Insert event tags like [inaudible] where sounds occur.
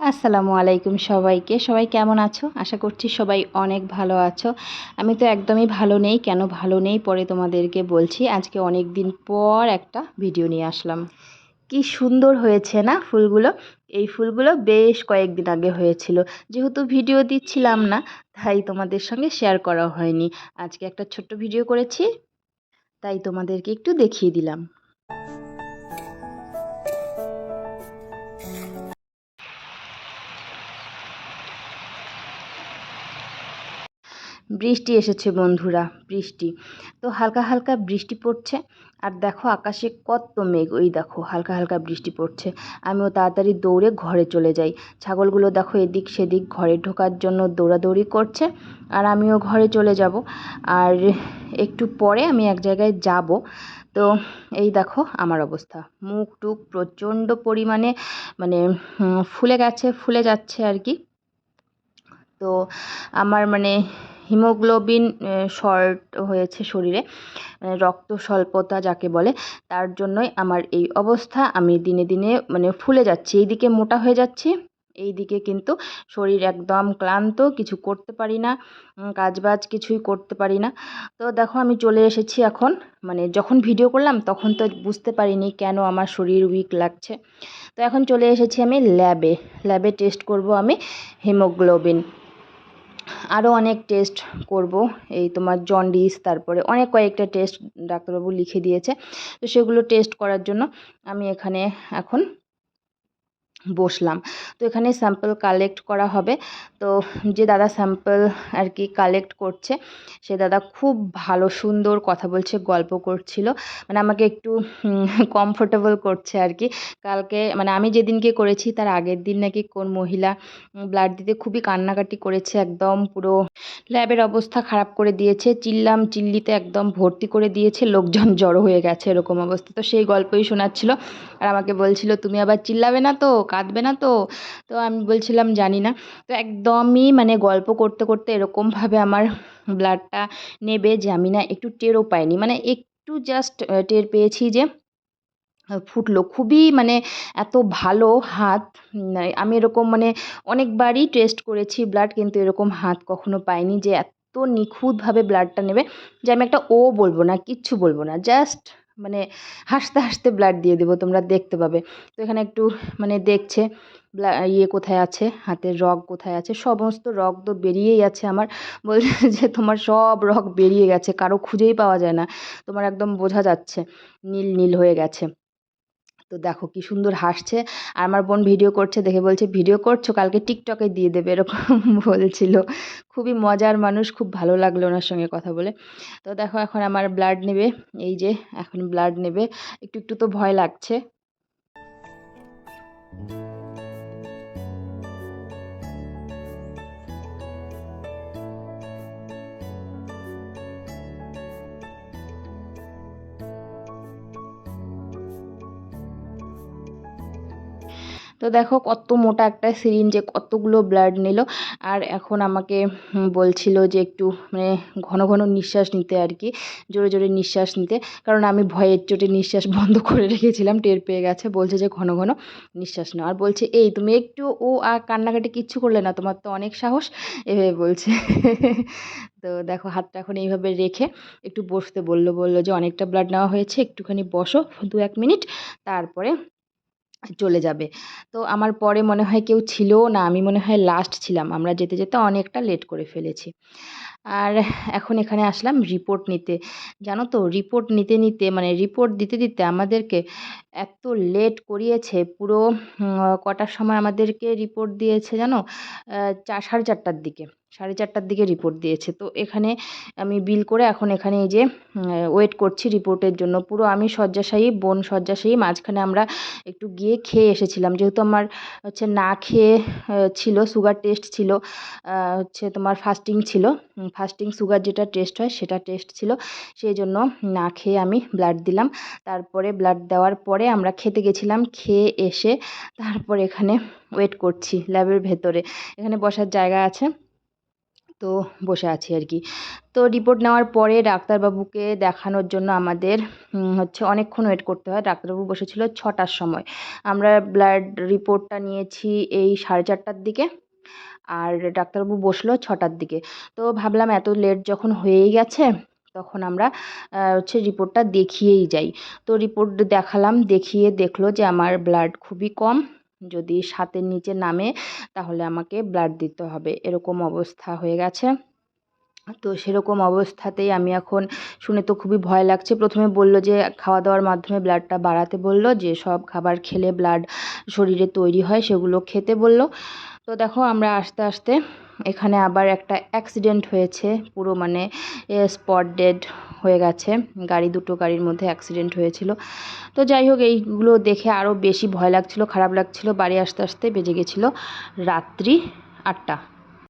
আসসালামু আলাইকুম সবাইকে। সবাই কেমন আছো? আশা করছি সবাই অনেক ভালো আছো। আমি তো একদমই ভালো নেই। কেন ভালো নেই পরে তোমাদেরকে বলছি। আজকে অনেক দিন পর একটা ভিডিও নিয়ে আসলাম। কি সুন্দর হয়েছে না ফুলগুলো? এই ফুলগুলো বেশ কয়েকদিন আগে হয়েছিল। যেহেতু ভিডিও দিচ্ছিলাম না, তাই তোমাদের সঙ্গে শেয়ার করা হয়নি। আজকে একটা ছোট্ট ভিডিও করেছি, তাই তোমাদেরকে একটু দেখিয়ে দিলাম। বৃষ্টি এসেছে বন্ধুরা, বৃষ্টি। তো হালকা হালকা বৃষ্টি পড়ছে, আর দেখো আকাশে কত মেঘ, ওই দেখো হালকা হালকা বৃষ্টি পড়ছে। আমিও তাড়াতাড়ি দৌড়ে ঘরে চলে যাই। ছাগলগুলো দেখো এদিক সেদিক ঘরে ঢোকার জন্য দৌড়াদৌড়ি করছে, আর আমিও ঘরে চলে যাব। আর একটু পরে আমি এক জায়গায় যাব। তো এই দেখো আমার অবস্থা। মুখ টুক প্রচণ্ড পরিমাণে মানে ফুলে গেছে, ফুলে যাচ্ছে আর কি। তো আমার মানে হিমোগ্লোবিন শর্ট হয়েছে শরীরে রক্ত স্বল্পতা যাকে বলে, তার জন্যই আমার এই অবস্থা। আমি দিনে দিনে মানে ফুলে যাচ্ছি। এইদিকে মোটা হয়ে যাচ্ছি এই দিকে কিন্তু শরীর একদম ক্লান্ত, কিছু করতে পারি না কাজবাজ কিছুই করতে পারি না। তো দেখো, আমি চলে এসেছি এখন মানে যখন ভিডিও করলাম, তখন তো বুঝতে পারিনি কেন আমার শরীর উইক লাগছে। তো এখন চলে এসেছি আমি ল্যাবে। ল্যাবে টেস্ট করব আমি হিমোগ্লোবিন। আরও অনেক টেস্ট করব। এই তোমার জন্ডিস তারপরে অনেক কয়েকটা টেস্ট ডাক্তারবাবু লিখে দিয়েছে। তো সেগুলো টেস্ট করার জন্য আমি এখানে এখন বসলাম। তো এখানে স্যাম্পল কালেক্ট করা হবে। তো যে দাদা স্যাম্পল আর কি কালেক্ট করছে, সে দাদা খুব ভালো, সুন্দর কথা বলছে, গল্প করছিল। মানে আমাকে একটু কমফোর্টেবল করছে আর কি। কালকে মানে আমি যেদিনকে করেছি, তার আগের দিন নাকি কোন মহিলা ব্লাড দিতে খুবই কান্নাকাটি করেছে, একদম পুরো ল্যাবের অবস্থা খারাপ করে দিয়েছে। চিল্লাম, চিল্লিতে একদম ভর্তি করে দিয়েছে, লোকজন জড়ো হয়ে গেছে, এরকম অবস্থা। তো সেই গল্পই শোনাচ্ছিল। আর আমাকে বলছিল, তুমি আবার চিল্লাবে না তো? কাঁদবে না তো? তো আমি বলছিলাম, জানি না। তো একদমই মানে গল্প করতে করতে এরকমভাবে আমার ব্লাডটা নেবে যে আমি না একটু টেরও পাইনি। মানে একটু জাস্ট টের পেয়েছি যে ফুটলো। খুবই মানে এত ভালো হাত আমি এরকম মানে অনেকবারই টেস্ট করেছি ব্লাড কিন্তু এরকম হাত কখনো পাইনি যে এত নিখুঁতভাবে ব্লাডটা নেবে যে আমি একটা ও বলব না, কিচ্ছু বলব না। জাস্ট মানে হাসতে হাসতে ব্লাড দিয়ে দেবো, তোমরা দেখতে পাবে। তো এখানে একটু মানে দেখছে ইয়ে কোথায় আছে, হাতের রগ কোথায় আছে, সমস্ত রগ তো বেরিয়েই আছে আমার। বলছে [laughs] যে তোমার সব রগ বেরিয়ে গেছে, কারও খুঁজেই পাওয়া যায় না। তোমার একদম বোঝা যাচ্ছে, নীল নীল হয়ে গেছে। তো দেখো কি সুন্দর হাসছে। আর আমার বোন ভিডিও করছে, দেখে বলছে ভিডিও করছ? কালকে টিকটকে দিয়ে দেবে। এরকম [laughs] বলছিল। খুবই মজার মানুষ, খুব ভালো লাগল ওনার সঙ্গে কথা বলে। তো দেখো এখন আমার ব্লাড নেবে। এই যে, এখন ব্লাড নেবে। একটু একটু তো ভয় লাগছে। তো দেখো কত মোটা একটা সিরিঞ্জে কতগুলো ব্লাড নিল। আর এখন আমাকে বলছিল যে একটু মানে ঘন ঘন নিঃশ্বাস নিতে আর কি, জোরে জোরে নিঃশ্বাস নিতে। কারণ আমি ভয়ের চোটে নিঃশ্বাস [laughs] বন্ধ করে রেখেছিলাম, টের পেয়ে গেছে, বলছে যে ঘন ঘন নিঃশ্বাস নাও। আর বলছে, এই, তুমি একটু ও আর কান্নাকাটি কিচ্ছু করলে না, তোমার তো অনেক সাহস। এভাবে বলছে। [laughs] তো দেখো, হাতটা এখন এইভাবে রেখে একটু বসতে বলল বলল যে অনেকটা ব্লাড নেওয়া হয়েছে, একটুখানি বসো দু এক মিনিট। তারপরে চলে যাবে। তো আমার পরে মনে হয় কেউ ছিলও না, আমি মনে হয় লাস্ট ছিলাম। আমরা যেতে যেতে অনেকটা লেট করে ফেলেছি। আর এখন এখানে আসলাম রিপোর্ট নিতে। জানো তো রিপোর্ট নিতে নিতে মানে রিপোর্ট দিতে দিতে আমাদেরকে এত লেট করিয়েছে। পুরো কটার সময় আমাদেরকে রিপোর্ট দিয়েছে জানো? চার, সাড়ে চারটার দিকে। সাড়ে চারটার দিকে রিপোর্ট দিয়েছে। তো এখানে আমি বিল করে এখন এখানে এই যে ওয়েট করছি রিপোর্টের জন্য। পুরো আমি শয্যাশায়ী, বোন শয্যাশায়ী, মাঝখানে আমরা একটু গিয়ে খেয়ে এসেছিলাম। যেহেতু আমার হচ্ছে না খেয়ে ছিল সুগার টেস্ট ছিল হচ্ছে তোমার ফাস্টিং ছিল। ফাস্টিং সুগার যেটা টেস্ট হয় সেটা টেস্ট ছিল। সেই জন্য না খেয়ে আমি ব্লাড দিলাম। তারপরে ব্লাড দেওয়ার পরে আমরা খেতে গেছিলাম, খেয়ে এসে তারপর এখানে ওয়েট করছি ল্যাবের ভেতরে। এখানে বসার জায়গা আছে। তো বসে আছি আর কি। তো রিপোর্ট নেওয়ার পরে ডাক্তারবাবুকে দেখানোর জন্য আমাদের হচ্ছে অনেকক্ষণ ওয়েট করতে হয়। ডাক্তারবাবু বসেছিল ছটার সময়। আমরা ব্লাড রিপোর্টটা নিয়েছি এই সাড়ে চারটার দিকে আর ডাক্তারবাবু বসল ছটার দিকে। তো ভাবলাম এত লেট যখন হয়েই গেছে তখন আমরা হচ্ছে রিপোর্টটা দেখিয়েই যাই। তো রিপোর্ট দেখালাম, দেখিয়ে দেখল যে আমার ব্লাড খুবই কম। যদি সাতের নিচে নামে তাহলে আমাকে ব্লাড দিতে হবে। এরকম অবস্থা হয়ে গেছে। তো সেরকম অবস্থাতেই আমি এখন শুনে তো খুবই ভয় লাগছে। প্রথমে বলল যে খাওয়া দাওয়ার মাধ্যমে ব্লাডটা বাড়াতে বলল, যে সব খাবার খেলে ব্লাড শরীরে তৈরি হয় সেগুলো খেতে বলল। তো দেখো আমরা আস্তে আস্তে এখানে আবার একটা অ্যাক্সিডেন্ট হয়েছে, পুরো মানে স্পট ডেড হয়ে গেছে। গাড়ি দুটো গাড়ির মধ্যে অ্যাক্সিডেন্ট হয়েছিল। তো যাই হোক, এইগুলো দেখে আরও বেশি ভয় লাগছিল, খারাপ লাগছিল। বাড়ি আসতে আসতে বেজে গেছিল রাত্রি আটটা।